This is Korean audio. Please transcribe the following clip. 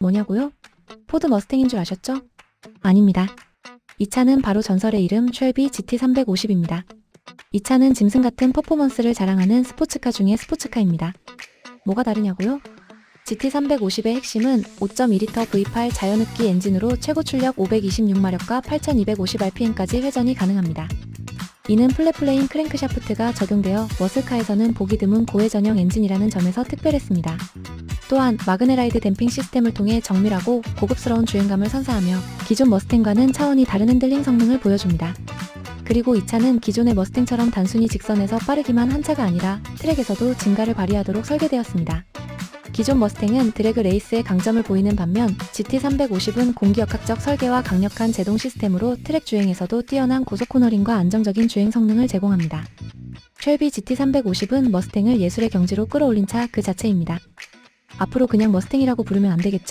뭐냐고요? 포드 머스탱인 줄 아셨죠? 아닙니다. 이 차는 바로 전설의 이름 쉘비 GT350입니다. 이 차는 짐승 같은 퍼포먼스를 자랑하는 스포츠카 중의 스포츠카입니다. 뭐가 다르냐고요? GT350의 핵심은 5.2L V8 자연흡기 엔진으로 최고 출력 526마력과 8250rpm까지 회전이 가능합니다. 이는 플랫플레인 크랭크샤프트가 적용되어 머슬카에서는 보기 드문 고해 전용 엔진이라는 점에서 특별했습니다. 또한 마그네라이드 댐핑 시스템을 통해 정밀하고 고급스러운 주행감을 선사하며 기존 머스탱과는 차원이 다른 핸들링 성능을 보여줍니다. 그리고 이 차는 기존의 머스탱처럼 단순히 직선에서 빠르기만 한 차가 아니라 트랙에서도 진가를 발휘하도록 설계되었습니다. 기존 머스탱은 드래그 레이스의 강점을 보이는 반면 GT350은 공기역학적 설계와 강력한 제동 시스템으로 트랙 주행에서도 뛰어난 고속 코너링과 안정적인 주행 성능을 제공합니다. 쉘비 GT350은 머스탱을 예술의 경지로 끌어올린 차 그 자체입니다. 앞으로 그냥 머스탱이라고 부르면 안 되겠죠?